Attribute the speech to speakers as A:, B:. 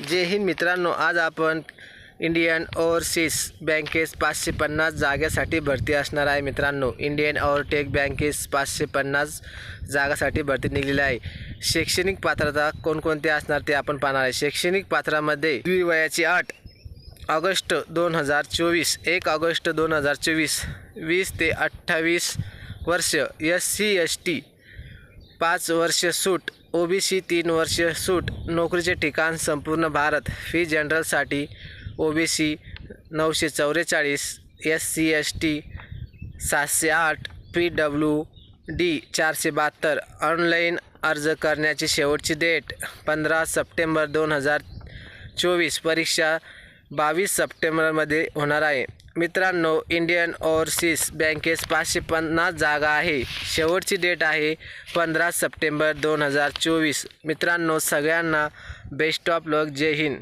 A: जय हिंद मित्रांनो आज आपण इंडियन ओव्हरसीज बँकेस पाचशे पन्नास जागेसाठी भरती असणार आहे मित्रांनो. इंडियन ओव्हरटेक बँकेस पाचशे पन्नास जागासाठी भरती निघलेली आहे. शैक्षणिक पात्रता कोणकोणती असणार ते आपण पाहणार आहे. शैक्षणिक पात्रामध्ये द्विवयाची अट ऑगस्ट दोन हजार चोवीस एक ऑगस्ट दोन हजार चोवीस वीस ते अठ्ठावीस वर्ष एस सी एस टी पाच वर्ष सूट ओ बी सी तीन वर्ष सूट नोकरीचे ठिकाण संपूर्ण भारत. फी जनरलसाठी ओ बी सी नऊशे चौवेचाळीस एस सी एस टी सातशे आठ पी डब्ल्यू डी चारशे बहात्तर. ऑनलाईन अर्ज करण्याची शेवटची डेट पंधरा सप्टेंबर दोन हजार चोवीस. परीक्षा बावीस सप्टेंबरमध्ये होणार आहे. मित्रांनो इंडियन ओव्हरसीज बँकेस पाचशे पन्नास जागा आहे. शेवटची डेट आहे पंधरा सप्टेंबर दोन हजार चोवीस. मित्रांनो सगळ्यांना best of luck Jai Hind.